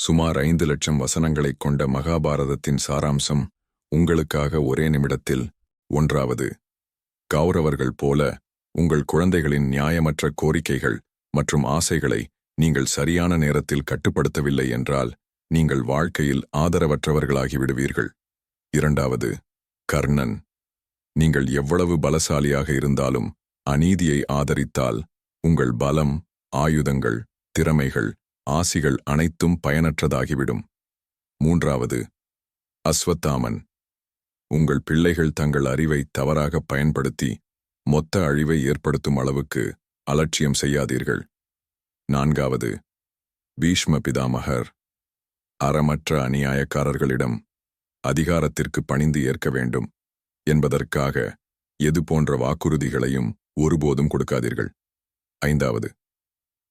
சுமார் ஐந்து லட்சம் வசனங்களைக் கொண்ட மகாபாரதத்தின் சாராம்சம் உங்களுக்காக ஒரே நிமிடத்தில். ஒன்றாவது கௌரவர்கள் போல உங்கள் குழந்தைகளின் நியாயமற்ற கோரிக்கைகள் மற்றும் ஆசைகளை நீங்கள் சரியான நேரத்தில் கட்டுப்படுத்தவில்லை என்றால் நீங்கள் வாழ்க்கையில் ஆதரவற்றவர்களாகி விடுவீர்கள் இரண்டாவது கர்ணன் நீங்கள் எவ்வளவு பலசாலியாக இருந்தாலும் அநீதியை ஆதரித்தால் உங்கள் பலம் ஆயுதங்கள் திறமைகள் ஆசிகள் அனைத்தும் பயனற்றதாகிவிடும். மூன்றாவது அஸ்வத்தாமன். உங்கள் பிள்ளைகள் தங்கள் அறிவை தவறாக பயன்படுத்தி மொத்த அழிவை ஏற்படுத்தும் அளவுக்கு அலட்சியம் செய்யாதீர்கள். நான்காவது பீஷ்ம பிதாமகர். அறமற்ற அநியாயக்காரர்களிடம் அதிகாரத்திற்கு பணிந்து ஏற்க வேண்டும் என்பதற்காக எது போன்ற வாக்குறுதிகளையும் ஒருபோதும் கொடுக்காதீர்கள். ஐந்தாவது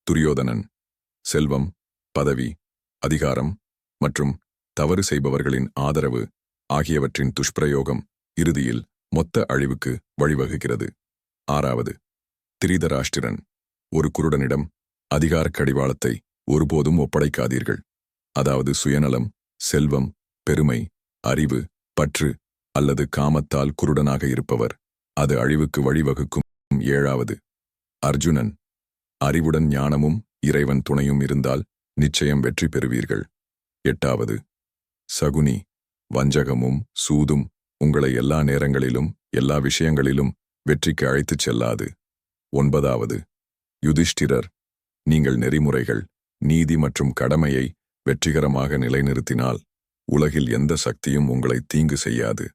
துரியோதனன். செல்வம் பதவி அதிகாரம் மற்றும் தவறு செய்பவர்களின் ஆதரவு ஆகியவற்றின் துஷ்பிரயோகம் இறுதியில் மொத்த அழிவுக்கு வழிவகுக்கிறது. ஆறாவது திரிதராஷ்டிரன் ஒரு குருடனிடம் அதிகார கடிவாளத்தை ஒருபோதும் ஒப்படைக்காதீர்கள். அதாவது சுயநலம் செல்வம் பெருமை அறிவு பற்று அல்லது காமத்தால் குருடனாக இருப்பவர். அது அழிவுக்கு வழிவகுக்கும். ஏழாவது அர்ஜுனன் அறிவுடன் ஞானமும் இறைவன் துணையும் இருந்தால் நிச்சயம் வெற்றி பெறுவீர்கள். எட்டாவது சகுனி வஞ்சகமும் சூதும் உங்களை எல்லா நேரங்களிலும் எல்லா விஷயங்களிலும் வெற்றிக்கு அழைத்துச் செல்லாது. ஒன்பதாவது யுதிஷ்டிரர் நீங்கள் நெறிமுறைகள் நீதி மற்றும் கடமையை வெற்றிகரமாக நிலைநிறுத்தினால் உலகில் எந்த சக்தியும் உங்களை தீங்கு செய்யாது.